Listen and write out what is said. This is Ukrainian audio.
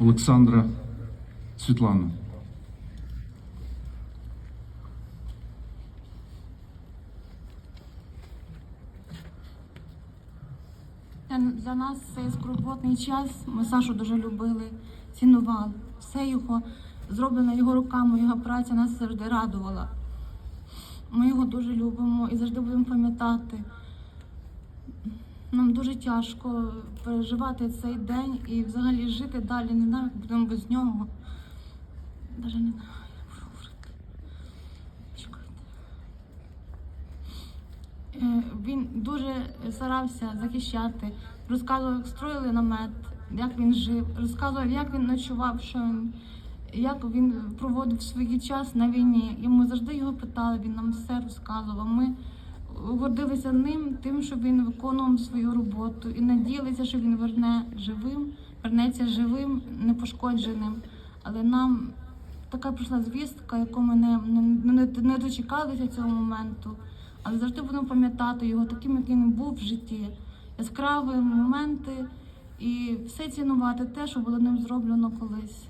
Олександра Світлана. За нас цей скорботний час ми Сашу дуже любили, цінували. Все його зроблено його руками, його праця нас завжди радувала. Ми його дуже любимо і завжди будемо пам'ятати. Нам дуже тяжко переживати цей день і взагалі жити далі. Не знаю, як будемо без нього. Навіть не знаю, як говорити. Чекайте. Е, Він дуже старався захищати, розказував, як строїли намет, як він жив, розказував, як він ночував, що він, як він проводив свій час на війні. Ми завжди його питали, він нам все розказував. Ми гордилися ним, тим, що він виконував свою роботу і надіялися, що він верне живим, вернеться живим, непошкодженим. Але нам така прийшла звістка, яку ми не, не, не, дочекалися цього моменту. Але завжди будемо пам'ятати його таким, яким він був в житті. Яскраві моменти і все цінувати те, що було ним зроблено колись.